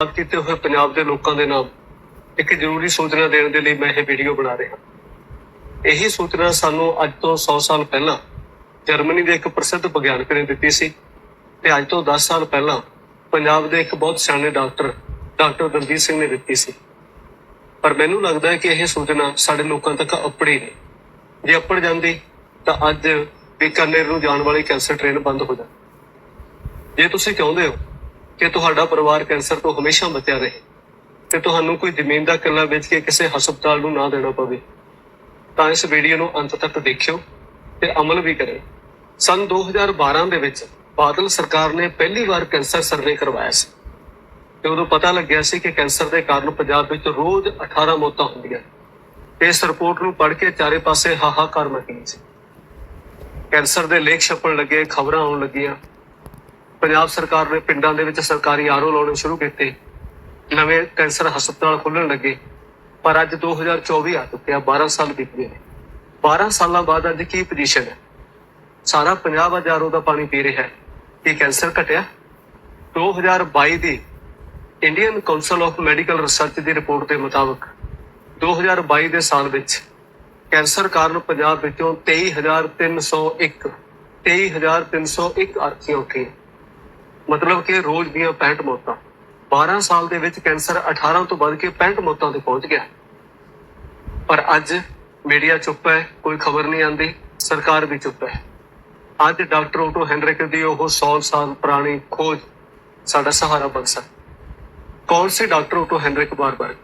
ਬਾਤ ਕੀਤੇ ਹੋਏ ਪੰਜਾਬ ਦੇ ਲੋਕਾਂ ਦੇ ਨਾਮ ਇੱਕ ਜ਼ਰੂਰੀ ਸੂਚਨਾ ਦੇਣ ਦੇ ਲਈ ਮੈਂ ਇਹ ਵੀਡੀਓ ਬਣਾ ਰਿਹਾ। ਇਹੀ ਸੂਚਨਾ ਸਾਨੂੰ ਅੱਜ ਤੋਂ 100 ਸਾਲ ਪਹਿਲਾਂ ਜਰਮਨੀ ਦੇ ਇੱਕ ਪ੍ਰਸਿੱਧ ਵਿਗਿਆਨਕ ਨੇ ਦਿੱਤੀ ਸੀ ਤੇ ਅੱਜ ਤੋਂ 10 ਸਾਲ ਪਹਿਲਾਂ ਪੰਜਾਬ ਦੇ ਇੱਕ ਬਹੁਤ ਸਿਆਣੇ ਡਾਕਟਰ ਡਾਕਟਰ ਦਲਜੀਤ ਸਿੰਘ ਨੇ ਦਿੱਤੀ ਸੀ। ਪਰ ਮੈਨੂੰ ਲੱਗਦਾ ਹੈ ਕਿ ਇਹ ਸੂਚਨਾ ਸਾਡੇ ਲੋਕਾਂ ਤੱਕ ਅਪੜੀ ਨਹੀਂ। ਜੇ ਅਪੜ ਜਾਂਦੀ ਤਾਂ ਅੱਜ ਬੀਕਾਨੇਰ ਨੂੰ ਜਾਣ ਵਾਲੀ ਕੈਂਸਰ ਟ੍ਰੇਨ ਬੰਦ ਹੋ ਜਾਂਦੀ। ਜੇ ਤੁਸੀਂ ਚਾਹੁੰਦੇ ਹੋ ਕਿ ਤੁਹਾਡਾ ਪਰਿਵਾਰ ਕੈਂਸਰ ਤੋਂ ਹਮੇਸ਼ਾ ਬਚਿਆ ਰਹੇ ਤੇ ਤੁਹਾਨੂੰ ਕੋਈ ਜ਼ਮੀਨ ਦਾ ਕਿੱਲਾ ਵੇਚ ਕੇ ਕਿਸੇ ਹਸਪਤਾਲ ਨੂੰ ਨਾ ਦੇਣਾ ਪਵੇ, ਤਾਂ ਇਸ ਵੀਡੀਓ ਨੂੰ ਅੰਤ ਤੱਕ ਦੇਖਿਓ ਤੇ ਅਮਲ ਵੀ ਕਰਿਓ। ਸਨ 2012 ਦੇ ਵਿੱਚ ਬਾਦਲ ਸਰਕਾਰ ਨੇ ਪਹਿਲੀ ਵਾਰ ਕੈਂਸਰ ਸਰਵੇ ਕਰਵਾਇਆ ਸੀ ਤੇ ਉਦੋਂ ਪਤਾ ਲੱਗਿਆ ਸੀ ਕਿ ਕੈਂਸਰ ਦੇ ਕਾਰਨ ਪੰਜਾਬ ਵਿੱਚ ਰੋਜ਼ 18 ਮੌਤਾਂ ਹੁੰਦੀਆਂ। ਤੇ ਇਸ ਰਿਪੋਰਟ ਨੂੰ ਪੜ੍ਹ ਕੇ ਚਾਰੇ ਪਾਸੇ ਹਾਹਾਕਾਰ ਮਚ ਸੀ। ਕੈਂਸਰ ਦੇ ਲੇਖ ਛਪਣ ਲੱਗੇ, ਖਬਰਾਂ ਆਉਣ ਲੱਗੀਆਂ ਪੰਜਾਬ ਸਰਕਾਰ ਨੇ ਪਿੰਡਾਂ ਦੇ ਵਿੱਚ ਸਰਕਾਰੀ ਆਰਓ ਲਾਉਣੇ ਸ਼ੁਰੂ ਕੀਤੇ। ਨਵੇਂ ਕੈਂਸਰ ਹਸਪਤਾਲ ਖੁੱਲਣ ਲੱਗੇ। ਪਰ ਅੱਜ 2024 ਆ ਚੁੱਕਿਆ 12 ਸਾਲ ਬੀਤ ਗਏ ਨੇ। 12 ਸਾਲਾਂ ਬਾਅਦ ਅੱਜ ਕੀ ਪੋਜੀਸ਼ਨ ਹੈ? ਸਾਰਾ ਪੰਜਾਬ ਅੱਜ ਆਰਓ ਦਾ ਪਾਣੀ ਪੀ ਰਿਹਾ ਹੈ। ਕੀ ਕੈਂਸਰ ਘਟਿਆ? 2022 ਦੀ Indian Council of Medical Research the report ਦੇ ਮੁਤਾਬਕ 2022 ਦੇ ਸਾਲ ਵਿੱਚ ਕੈਂਸਰ ਕਾਰਨ ਪੰਜਾਬ ਵਿੱਚੋਂ 23301 23301 ਅਰਥੀਆਂ ਉੱਠੀਆਂ। ਮਤਲਬ ਕਿ ਰੋਜ਼ ਦੀਆਂ 65 ਮੌਤਾਂ। 12 ਸਾਲ ਦੇ ਵਿੱਚ ਕੈਂਸਰ 18 ਤੋਂ ਵੱਧ ਕੇ 65 ਮੌਤਾਂ ਤੇ ਪਹੁੰਚ ਗਿਆ। ਪਰ ਅੱਜ ਮੀਡੀਆ ਚੁੱਪ ਹੈ, ਕੋਈ ਖਬਰ ਨਹੀਂ ਆਂਦੀ ਸਰਕਾਰ ਵੀ ਚੁੱਪ ਹੈ। ਅੱਜ ਡਾਕਟਰ ਓਟੋ ਹੈਨਰਿਕ ਦੀ ਉਹ 100 ਸਾਲ ਪੁਰਾਣੀ ਖੋਜ ਸਾਡਾ ਸਹਾਰਾ ਬਣ ਸਕਦੀ ਕੌਣ ਸੀ ਡਾਕਟਰ ਓਟੋ ਹੈਨਰਿਕ ਬਾਰਬਰ?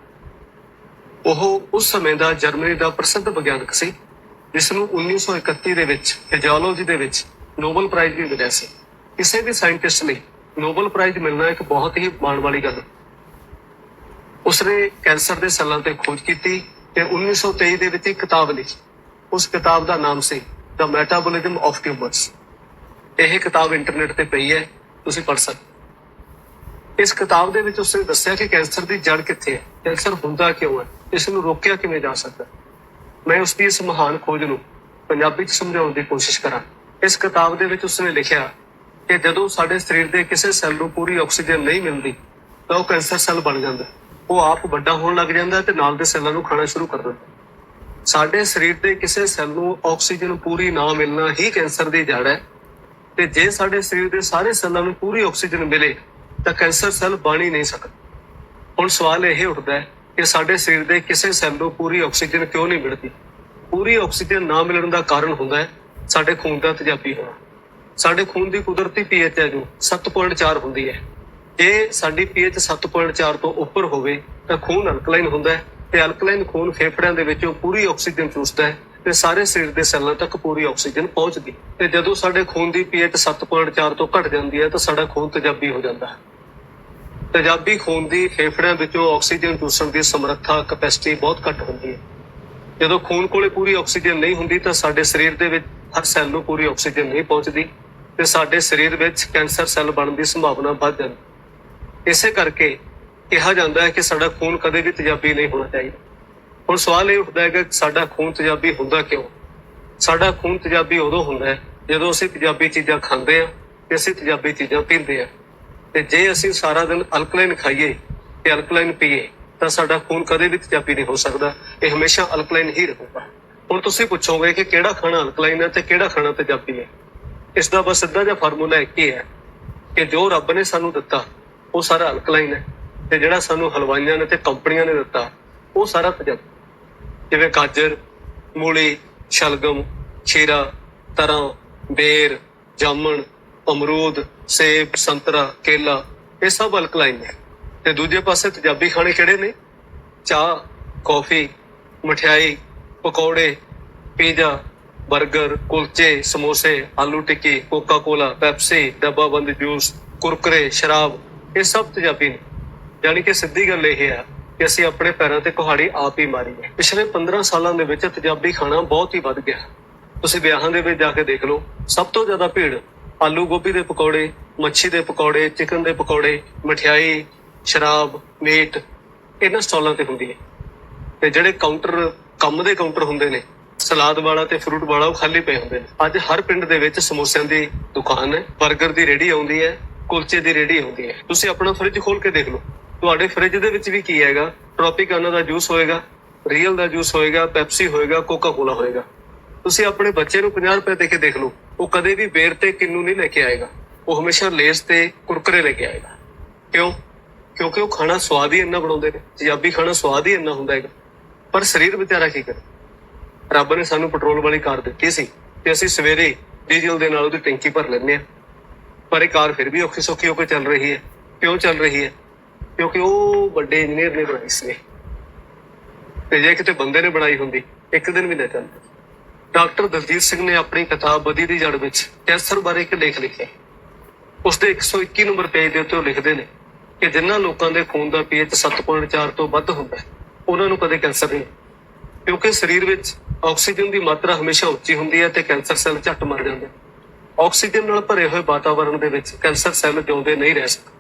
ਉਹ ਉਸ ਸਮੇਂ ਦਾ ਜਰਮਨੀ ਦਾ ਪ੍ਰਸਿੱਧ ਵਿਗਿਆਨਕ ਸੀ, ਜਿਸ ਨੂੰ 1931 ਦੇ ਵਿੱਚ, ਫਿਜ਼ੀਓਲੋਜੀ ਦੇ ਵਿੱਚ ਨੋਬਲ ਪ੍ਰਾਈਜ਼ ਵੀ ਮਿਲਿਆ ਸੀ। ਕਿਸੇ ਵੀ ਸਾਇੰਟਿਸਟ ਨੇ ਨੋਬਲ ਪ੍ਰਾਈਜ਼ ਮਿਲਣਾ ਇੱਕ ਬਹੁਤ ਹੀ ਮਾਣ ਵਾਲੀ ਗੱਲ। ਉਸਨੇ ਕੈਂਸਰ ਦੇ ਸੈੱਲਾਂ ਤੇ ਖੋਜ ਕੀਤੀ ਤੇ 1923 ਦੇ ਵਿੱਚ ਇੱਕ ਕਿਤਾਬ ਲਿਖੀ। ਉਸ ਕਿਤਾਬ ਦਾ ਨਾਮ ਸੀ ਦ ਮੈਟਾਬੋਲਿਜ਼ਮ ਆਫ ਟਿਊਮਰਸ ਇਹ ਕਿਤਾਬ ਇੰਟਰਨੈਟ ਤੇ ਪਈ ਹੈ, ਤੁਸੀਂ ਪੜ੍ਹ ਸਕਦੇ ਹੋ। ਇਸ ਕਿਤਾਬ ਦੇ ਵਿੱਚ ਉਸਨੇ ਦੱਸਿਆ ਕਿ ਕੈਂਸਰ ਦੀ ਜੜ ਕਿੱਥੇ ਹੈ, ਕੈਂਸਰ ਹੁੰਦਾ ਕਿਉਂ ਹੈ, ਇਸ ਨੂੰ ਰੋਕਿਆ ਕਿਵੇਂ ਜਾ ਸਕਦਾ ਮੈਂ ਉਸ ਦੀ ਇਸ ਮਹਾਨ ਖੋਜ ਨੂੰ ਪੰਜਾਬੀ ਚ ਸਮਝਾਉਣ ਦੀ ਕੋਸ਼ਿਸ਼ ਕਰਾਂ ਇਸ ਕਿਤਾਬ ਦੇ ਵਿੱਚ ਉਸਨੇ ਲਿਖਿਆ ਕਿ ਜਦੋਂ ਸਾਡੇ ਸਰੀਰ ਦੇ ਕਿਸੇ ਸੈੱਲ ਨੂੰ ਪੂਰੀ ਆਕਸੀਜਨ ਨਹੀਂ ਮਿਲਦੀ, ਤਾਂ ਉਹ ਕੈਂਸਰ ਸੈੱਲ ਬਣ ਜਾਂਦਾ। ਉਹ ਆਪ ਵੱਡਾ ਹੋਣ ਲੱਗ ਜਾਂਦਾ ਹੈ ਤੇ ਨਾਲ ਦੇ ਸੈੱਲਾਂ ਨੂੰ ਖਾਣਾ ਸ਼ੁਰੂ ਕਰ ਦਿੰਦਾ। ਸਾਡੇ ਸਰੀਰ ਦੇ ਕਿਸੇ ਸੈੱਲ ਨੂੰ ਆਕਸੀਜਨ ਪੂਰੀ ਨਾ ਮਿਲਣਾ ਹੀ ਕੈਂਸਰ ਦੀ ਜੜ ਹੈ। ਤੇ ਜੇ ਸਾਡੇ ਸਰੀਰ ਦੇ ਸਾਰੇ ਸੈੱਲਾਂ ਨੂੰ ਪੂਰੀ ਆਕਸੀਜਨ ਮਿਲੇ, ਤਾਂ ਕੈਂਸਰ ਸੈੱਲ ਬਣ ਹੀ ਨਹੀਂ ਸਕਦਾ। ਹੁਣ ਸਵਾਲ ਇਹ ਉੱਠਦਾ ਹੈ ਕਿ ਸਾਡੇ ਸਰੀਰ ਦੇ ਕਿਸੇ ਸੈੱਲ ਨੂੰ ਪੂਰੀ ਆਕਸੀਜਨ ਕਿਉਂ ਨਹੀਂ ਮਿਲਦੀ? ਪੂਰੀ ਆਕਸੀਜਨ ਨਾ ਮਿਲਣ ਦਾ ਕਾਰਨ ਹੁੰਦਾ ਹੈ ਸਾਡੇ ਖੂਨ ਦਾ ਤੇਜ਼ਾਬੀ ਹੋਣਾ। ਸਾਡੇ ਖੂਨ ਦੀ ਕੁਦਰਤੀ ਪੀਐਚ ਹੈ ਜੋ 7.4 ਹੁੰਦੀ ਹੈ। ਜੇ ਸਾਡੀ ਪੀਐਚ 7.4 ਤੋਂ ਉੱਪਰ ਹੋਵੇ, ਤਾਂ ਖੂਨ ਅਲਕਲਾਈਨ ਹੁੰਦਾ ਹੈ ਤੇ ਅਲਕਲਾਈਨ ਖੂਨ ਫੇਫੜਿਆਂ ਦੇ ਵਿੱਚੋਂ ਪੂਰੀ ਆਕਸੀਜਨ ਚੂਸਦਾ ਹੈ ਤੇ ਸਾਰੇ ਸਰੀਰ ਦੇ ਸੈੱਲਾਂ ਤੱਕ ਪੂਰੀ ਆਕਸੀਜਨ ਪਹੁੰਚਦੀ ਤੇ ਜਦੋਂ ਸਾਡੇ ਖੂਨ ਦੀ ਪੀਐਚ 7.4 ਤੋਂ ਘਟ ਜਾਂਦੀ ਹੈ, ਤਾਂ ਸਾਡਾ ਖੂਨ ਤੇਜ਼ਾਬੀ ਹੋ ਜਾਂਦਾ ਹੈ। ਤੇਜ਼ਾਬੀ ਖੂਨ ਦੀ ਫੇਫੜਿਆਂ ਵਿੱਚੋਂ ਆਕਸੀਜਨ ਚੂਸਣ ਦੀ ਸਮਰੱਥਾ, ਕਪੈਸਿਟੀ ਬਹੁਤ ਘੱਟ ਹੁੰਦੀ ਹੈ। ਜਦੋਂ ਖੂਨ ਕੋਲੇ ਪੂਰੀ ਆਕਸੀਜਨ ਨਹੀਂ ਹੁੰਦੀ, ਤਾਂ ਸਾਡੇ ਸਰੀਰ ਦੇ ਵਿੱਚ ਹਰ ਸੈੱਲ ਨੂੰ ਪੂਰੀ ਆਕਸੀਜਨ ਨਹੀਂ ਪਹੁੰਚਦੀ। ਤੇ ਸਾਡੇ ਸਰੀਰ ਵਿੱਚ ਕੈਂਸਰ ਸੈੱਲ ਬਣਨ ਦੀ ਸੰਭਾਵਨਾ ਵੱਧ ਜਾਂਦੀ ਇਸੇ ਕਰਕੇ ਕਿਹਾ ਜਾਂਦਾ ਹੈ ਕਿ ਸਾਡਾ ਖੂਨ ਕਦੇ ਵੀ ਤੇਜ਼ਾਬੀ ਨਹੀਂ ਹੋਣਾ ਚਾਹੀਦਾ। ਹੁਣ ਸਵਾਲ ਇਹ ਉੱਠਦਾ ਹੈ ਕਿ ਸਾਡਾ ਖੂਨ ਤੇਜ਼ਾਬੀ ਹੁੰਦਾ ਕਿਉਂ? ਸਾਡਾ ਖੂਨ ਤੇਜ਼ਾਬੀ ਉਦੋਂ ਹੁੰਦਾ ਹੈ ਜਦੋਂ ਅਸੀਂ ਤੇਜ਼ਾਬੀ ਚੀਜ਼ਾਂ ਖਾਂਦੇ ਆ ਤੇ ਅਸੀਂ ਤੇਜ਼ਾਬੀ ਚੀਜ਼ਾਂ ਪੀਂਦੇ ਆ ਤੇ ਜੇ ਅਸੀਂ ਸਾਰਾ ਦਿਨ ਅਲਕਲਾਈਨ ਖਾਈਏ ਤੇ ਅਲਕਲਾਈਨ ਪੀਏ, ਤਾਂ ਸਾਡਾ ਖੂਨ ਕਦੇ ਵੀ ਤੇਜ਼ਾਬੀ ਨਹੀਂ ਹੋ ਸਕਦਾ। ਇਹ ਹਮੇਸ਼ਾ ਅਲਕਲਾਈਨ ਹੀ ਰਹੂਗਾ। ਹੁਣ ਤੁਸੀਂ ਪੁੱਛੋਗੇ ਕਿ ਕਿਹੜਾ ਖਾਣਾ ਅਲਕਲਾਈਨ ਹੈ ਤੇ ਕਿਹੜਾ ਖਾਣਾ ਤੇਜ਼ਾਬੀ ਹੈ? ਇਸ ਦਾ ਬਸ ਸਿੱਧਾ ਜਿਹਾ ਫਾਰਮੂਲਾ ਇੱਕ ਹੀ ਹੈ ਕਿ ਜੋ ਰੱਬ ਨੇ ਸਾਨੂੰ ਦਿੱਤਾ, ਉਹ ਸਾਰਾ ਅਲਕਲਾਈਨ ਹੈ ਤੇ ਜਿਹੜਾ ਸਾਨੂੰ ਹਲਵਾਈਆਂ ਨੇ ਤੇ ਕੰਪਨੀਆਂ ਨੇ ਦਿੱਤਾ, ਉਹ ਸਾਰਾ ਤੇਜ਼ਾਬੀ ਜਿਵੇਂ ਗਾਜਰ, ਮੂਲੀ, ਸ਼ਲਗਮ, ਖੀਰਾ, ਤਰਾਂ, ਬੇਰ, ਜਾਮਣ, ਅਮਰੂਦ, ਸੇਬ, ਸੰਤਰਾ, ਕੇਲਾ, ਇਹ ਸਭ ਅਲਕਲਾਈਨ ਹੈ ਤੇ ਦੂਜੇ ਪਾਸੇ ਤੇਜ਼ਾਬੀ ਖਾਣੇ ਕਿਹੜੇ ਨੇ? ਚਾਹ, ਕੌਫੀ, ਮਠਿਆਈ, ਪਕੌੜੇ, ਪੀਜ਼ਾ 버ਗਰ ਕੁਲਚੇ ਸਮੋਸੇ ਆਲੂ ਟਿੱਕੀ ਕੋਕਾ ਕੋਲਾ ਪੈਪਸੀ ਡੱਬਾਬੰਦ ਜੂਸ ਕੁਰਕਰੇ ਸ਼ਰਾਬ ਇਹ ਸਭ ਤੇਜ਼ਾਬੀ ਨੇ। ਯਾਨੀ ਕਿ ਸਿੱਧੀ ਗੱਲ ਇਹ ਹੈ ਕਿ ਅਸੀਂ ਆਪਣੇ ਪੈਰਾਂ ਤੇ ਕੁਹਾੜੀ ਆਪ ਹੀ ਮਾਰੀ ਹੈ। ਪਿਛਲੇ 15 ਸਾਲਾਂ ਦੇ ਵਿੱਚ ਤੇਜ਼ਾਬੀ ਖਾਣਾ ਬਹੁਤ ਹੀ ਵੱਧ ਗਿਆ। ਤੁਸੀਂ ਵਿਆਹਾਂ ਦੇ ਵਿੱਚ ਜਾ ਕੇ ਦੇਖ ਲਓ, ਸਭ ਤੋਂ ਜ਼ਿਆਦਾ ਭੀੜ ਆਲੂ ਗੋਭੀ ਦੇ ਪਕੌੜੇ, ਮੱਛੀ ਦੇ ਪਕੌੜੇ, ਚਿਕਨ ਦੇ ਪਕੌੜੇ, ਮਠਿਆਈ, ਸ਼ਰਾਬ, ਮੀਟ, ਇਹਨਾਂ ਸਟਾਲਾਂ ਤੇ ਹੁੰਦੀ ਹੈ। ਤੇ ਜਿਹੜੇ ਕਾਊਂਟਰ, ਕੰਮ ਦੇ ਕਾਊਂਟਰ ਹੁੰਦੇ ਨੇ ਸਲਾਦ ਵਾਲਾ ਤੇ ਫਰੂਟ ਵਾਲਾ ਉਹ ਖਾਲੀ ਪਏ ਹੁੰਦੇ ਨੇ। ਅੱਜ ਹਰ ਪਿੰਡ ਦੇ ਵਿੱਚ ਸਮੋਸਿਆਂ ਦੀ ਦੁਕਾਨ ਹੈ 버ਗਰ ਦੀ ਰੇਹੜੀ ਆਉਂਦੀ ਹੈ, ਕੁਲਚੇ ਦੀ ਰੇਹੜੀ ਆਉਂਦੀ ਹੈ। ਤੁਸੀਂ ਆਪਣਾ ਫਰਿੱਜ ਖੋਲ ਕੇ ਦੇਖ ਲਓ। ਤੁਹਾਡੇ ਫਰਿੱਜ ਦੇ ਵਿੱਚ ਵੀ ਕੀ ਹੈਗਾ? ਟ੍ਰੋਪਿਕਾਨਾ ਦਾ ਜੂਸ ਹੋਏਗਾ ਰੀਅਲ ਦਾ ਜੂਸ ਹੋਏਗਾ ਪੈਪਸੀ ਹੋਏਗਾ ਕੋਕਾ ਕੋਲਾ ਹੋਏਗਾ। ਤੁਸੀਂ ਆਪਣੇ ਬੱਚੇ ਨੂੰ 50 ਰੁਪਏ ਦੇ ਕੇ ਦੇਖ ਲਓ। ਉਹ ਕਦੇ ਵੀ ਬੇਰ ਤੇ ਕਿੰਨੂ ਨਹੀਂ ਲੈ ਕੇ ਆਏਗਾ। ਉਹ ਹਮੇਸ਼ਾ ਲੇਸ ਤੇ ਕੁਰਕਰੇ ਲੈ ਕੇ ਆਏਗਾ। ਕਿਉਂ? ਕਿਉਂਕਿ ਉਹ ਖਾਣਾ ਸਵਾਦ ਹੀ ਇੰਨਾ ਬਣਾਉਂਦੇ ਨੇ। ਪੰਜਾਬੀ ਖਾਣਾ ਸਵਾਦ ਹੀ ਇੰਨਾ ਹੁੰਦਾ ਹੈਗਾ। ਪਰ ਸਰੀਰ ਵਿਚਾਰਾ ਕੀ ਕਰੇ? ਰੱਬ ਨੇ ਸਾਨੂੰ ਪੈਟਰੋਲ ਵਾਲੀ ਕਾਰ ਦਿੱਤੀ ਸੀ ਤੇ ਅਸੀਂ ਸਵੇਰੇ ਡੀਜ਼ਲ ਦੇ ਨਾਲ ਉਹਦੀ ਟੈਂਕੀ ਭਰ ਲੈਂਦੇ ਹਾਂ। ਪਰ ਇਹ ਕਾਰ ਫਿਰ ਵੀ ਔਖੀ ਸੌਖੀ ਹੋ ਕੇ ਚੱਲ ਰਹੀ ਹੈ। ਕਿਉਂ ਚੱਲ ਰਹੀ ਹੈ? ਕਿਉਂਕਿ ਉਹ ਵੱਡੇ ਇੰਜੀਨੀਅਰ ਨੇ ਬਣਾਈ ਸੀ ਤੇ ਜੇ ਕਿਤੇ ਬੰਦੇ ਨੇ ਬਣਾਈ ਹੁੰਦੀ, ਇੱਕ ਦਿਨ ਵੀ ਨਾ ਚੱਲਦੀ ਡਾਕਟਰ ਦਲਜੀਤ ਸਿੰਘ ਨੇ ਆਪਣੀ ਕਿਤਾਬ ਬਦੀ ਦੀ ਜੜ ਵਿੱਚ ਕੈਂਸਰ ਬਾਰੇ ਇੱਕ ਲੇਖ ਲਿਖਿਆ। ਉਸ ਦੇ 121 ਨੰਬਰ ਪੇਜ ਦੇ ਉੱਤੇ ਉਹ ਲਿਖਦੇ ਨੇ ਕਿ ਜਿਨ੍ਹਾਂ ਲੋਕਾਂ ਦੇ ਖੂਨ ਦਾ ਪੀਐਚ 7.4 ਤੋਂ ਵੱਧ ਹੁੰਦਾ ਹੈ, ਉਹਨਾਂ ਨੂੰ ਕਦੇ ਕੈਂਸਰ ਨਹੀਂ। ਕਿਉਂਕਿ ਸਰੀਰ ਵਿੱਚ ਆਕਸੀਜਨ ਦੀ ਮਾਤਰਾ ਹਮੇਸ਼ਾ ਉੱਚੀ ਹੁੰਦੀ ਹੈ ਤੇ ਕੈਂਸਰ ਸੈੱਲ ਝੱਟ ਮਰ ਜਾਂਦੇ ਆਕਸੀਜਨ ਨਾਲ ਭਰੇ ਹੋਏ ਵਾਤਾਵਰਣ ਦੇ ਵਿੱਚ ਕੈਂਸਰ ਸੈੱਲ ਜਿਉਂਦੇ ਨਹੀਂ ਰਹਿ ਸਕਦੇ।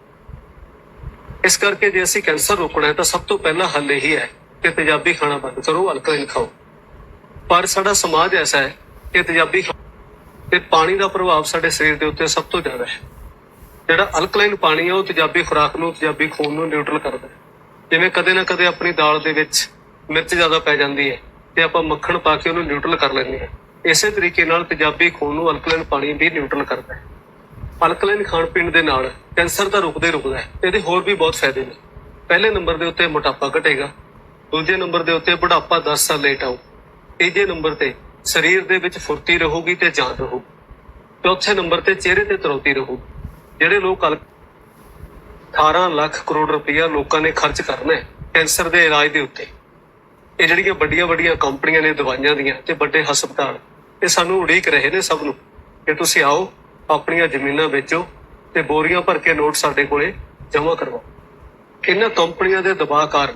ਇਸ ਕਰਕੇ ਜੇ ਅਸੀਂ ਕੈਂਸਰ ਰੋਕਣਾ ਹੈ ਤਾਂ ਸਭ ਤੋਂ ਪਹਿਲਾ ਹੱਲ ਇਹੀ ਹੈ ਕਿ ਤੇਜ਼ਾਬੀ ਖਾਣਾ ਬੰਦ ਕਰੋ, ਅਲਕਲਾਈਨ ਖਾਓ। ਪਰ ਸਾਡਾ ਸਮਾਜ ਐਸਾ ਹੈ ਕਿ ਤੇਜ਼ਾਬੀ ਖਾ- ਤੇ ਪਾਣੀ ਦਾ ਪ੍ਰਭਾਵ ਸਾਡੇ ਸਰੀਰ ਦੇ ਉੱਤੇ ਸਭ ਤੋਂ ਜ਼ਿਆਦਾ ਹੈ। ਜਿਹੜਾ ਅਲਕਲਾਈਨ ਪਾਣੀ ਹੈ ਉਹ ਤੇਜ਼ਾਬੀ ਖੁਰਾਕ ਨੂੰ, ਤੇਜ਼ਾਬੀ ਖੂਨ ਨੂੰ ਨਿਊਟਰਲ ਕਰਦਾ ਹੈ। ਜਿਵੇਂ ਕਦੇ ਨਾ ਕਦੇ ਆਪਣੀ ਦਾਲ ਦੇ ਵਿੱਚ ਮਿਰਚ ਜ਼ਿਆਦਾ ਪੈ ਜਾਂਦੀ ਹੈ ਤੇ ਆਪਾਂ ਮੱਖਣ ਪਾ ਕੇ ਉਹਨੂੰ ਨਿਊਟਰਲ ਕਰ ਲੈਂਦੇ ਹਾਂ। ਇਸੇ ਤਰੀਕੇ ਨਾਲ ਪੰਜਾਬੀ ਖੂਨ ਨੂੰ ਅਲਕਲਾਈਨ ਪਾਣੀ ਵੀ ਨਿਊਟਰਲ ਕਰਦਾ ਹੈ। ਅਲਕਲਾਈਨ ਖਾਣ ਪੀਣ ਦੇ ਨਾਲ ਕੈਂਸਰ ਤਾਂ ਰੁਕਦੇ ਰੁਕਦਾ ਹੈ, ਇਹਦੇ ਹੋਰ ਵੀ ਬਹੁਤ ਫਾਇਦੇ ਨੇ। ਪਹਿਲੇ ਨੰਬਰ ਦੇ ਉੱਤੇ ਮੋਟਾਪਾ ਘਟੇਗਾ, ਦੂਜੇ ਨੰਬਰ ਦੇ ਉੱਤੇ ਬੁਢਾਪਾ 10 ਸਾਲ ਲੇਟ ਆਊ, ਤੀਜੇ ਨੰਬਰ ਤੇ ਸਰੀਰ ਦੇ ਵਿੱਚ ਫੁਰਤੀ ਰਹੂਗੀ ਤੇ ਜਾਨ ਰਹੂ ਚੌਥੇ ਨੰਬਰ ਤੇ ਚਿਹਰੇ ਤੇ ਤਰੋਤੀ ਰਹੂ ਜਿਹੜੇ ਲੋਕ ਅਲ 18 ਲੱਖ ਕਰੋੜ ਰੁਪਇਆ ਲੋਕਾਂ ਨੇ ਖਰਚ ਕਰਨਾ ਹੈ ਕੈਂਸਰ ਦੇ ਇਲਾਜ ਦੇ ਉੱਤੇ। ਇਹ ਜਿਹੜੀਆਂ ਵੱਡੀਆਂ ਵੱਡੀਆਂ ਕੰਪਨੀਆਂ ਨੇ ਦਵਾਈਆਂ ਦੀਆਂ ਤੇ ਵੱਡੇ ਹਸਪਤਾਲ, ਇਹ ਸਾਨੂੰ ਉਡੀਕ ਰਹੇ ਨੇ ਸਭ ਨੂੰ ਕਿ ਤੁਸੀਂ ਆਓ, ਆਪਣੀਆਂ ਜ਼ਮੀਨਾਂ ਵੇਚੋ ਤੇ ਬੋਰੀਆਂ ਭਰ ਕੇ ਨੋਟ ਸਾਡੇ ਕੋਲੇ ਜਮ੍ਹਾਂ ਕਰਵਾਓ। ਇਹਨਾਂ ਕੰਪਨੀਆਂ ਦੇ ਦਬਾਅ ਕਾਰਨ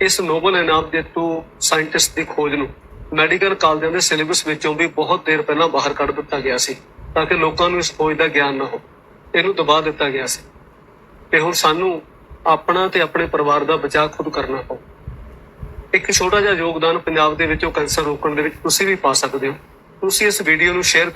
ਇਸ ਨੋਬਲ ਇਨਾਮ ਜੇਤੂ ਸਾਇੰਟਿਸਟ ਦੀ ਖੋਜ ਨੂੰ ਮੈਡੀਕਲ ਕਾਲਜਾਂ ਦੇ ਸਿਲੇਬਸ ਵਿੱਚੋਂ ਵੀ ਬਹੁਤ ਦੇਰ ਪਹਿਲਾਂ ਬਾਹਰ ਕੱਢ ਦਿੱਤਾ ਗਿਆ ਸੀ ਤਾਂ ਕਿ ਲੋਕਾਂ ਨੂੰ ਇਸ ਖੋਜ ਦਾ ਗਿਆਨ ਨਾ ਹੋ। ਇਹਨੂੰ ਦਬਾ ਦਿੱਤਾ ਗਿਆ ਸੀ। ਤੇ ਹੁਣ ਸਾਨੂੰ ਆਪਣਾ ਤੇ ਆਪਣੇ ਪਰਿਵਾਰ ਦਾ ਬਚਾਅ ਖੁਦ ਕਰਨਾ ਪਊ। ਇੱਕ ਛੋਟਾ ਜਿਹਾ ਯੋਗਦਾਨ ਪੰਜਾਬ ਦੇ ਵਿੱਚੋਂ ਕੈਂਸਰ ਰੋਕਣ ਦੇ ਵਿੱਚ ਤੁਸੀਂ ਵੀ ਪਾ ਸਕਦੇ ਹੋ। ਤੁਸੀਂ ਇਸ ਵੀਡੀਓ ਨੂੰ ਸ਼ੇਅਰ